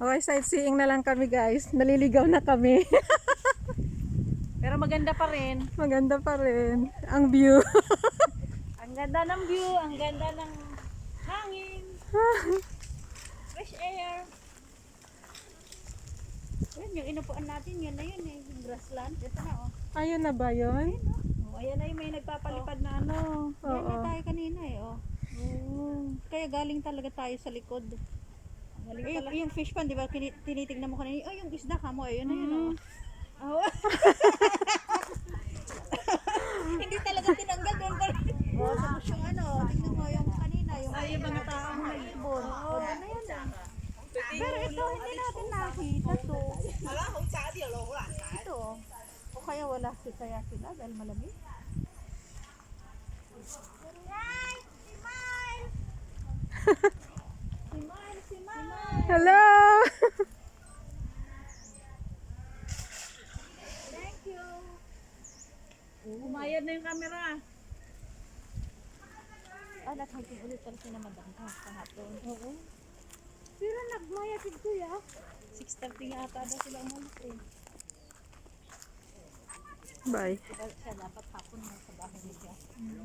Okay, sightseeing na lang kami guys. Naliligaw na kami. Pero maganda pa rin. Maganda pa rin. Ang view. Ang ganda ng view, ang ganda ng hangin. Fresh air. Yan, yung inupuan natin, yun na yun eh. Yung grassland. Ito na oh. Ayun na ba yun? oh ayan na yung may nagpapalipad na ano. Yan Oo. na tayo kanina eh oh. Kaya galing talaga tayo sa likod. Galing Eh, yung, yung fish pan, di ba? Tinitignan mo kanina. Oh, yung isda ka mo. Ayun na yun oh. Mm. Oh. Hindi talaga tinanggal doon pa rin. Oh, tapos yung ano, tingnan mo yung kanina, yung ay, yung mga taong may ibon. Oh, ano yan ah. Pero ito hindi natin nakita to. Ito. O kaya wala si kaya sila dahil malamig. Si Mile, si Mile. Hello! Thank you. Umayad na yung camera. Ah, nag-hiking ulit pala sila madam ka kahapon. Oo. Pero nagmayad si Kuya. 6.30 nga ata daw sila umalis eh. Bye. Diba siya dapat hapon na sa bahay niya.